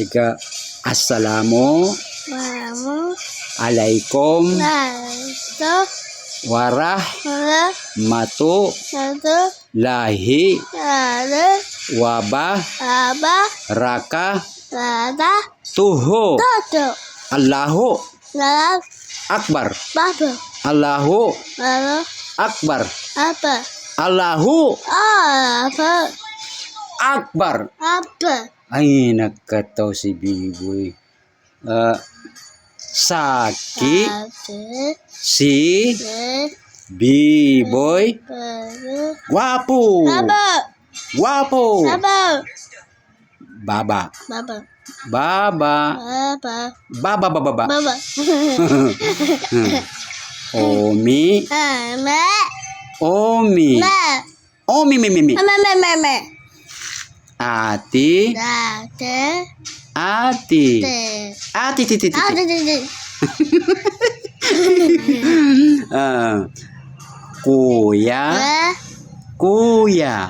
ketika assalamu alaikum warah matu lahi wabah raka tuhu Allahu Akbar. Allahu Akbar. Allahu Akbar. Akbar. Ay nagkataw si Biboy. Ah, saki? Si. Biboy? Wapo! Apa. baba! Baba. baba. Baba. Baba. Baba Baba. omi? Mama. omi? Ma. omi mi mi ati. Dada. ati. Ati ti ti ti Ah, ti. te, te. Ah, kuya. Kuya.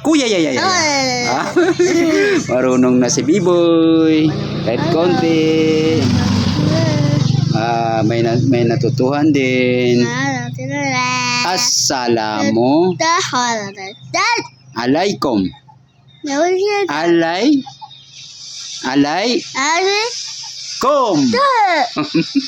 Kuya. Ya ya ya. Ah, marunong na si Biboy. Kahit konti. Ah, may, na, may natutuhan din. Assalamu alaikum Alay alay Ada. kom.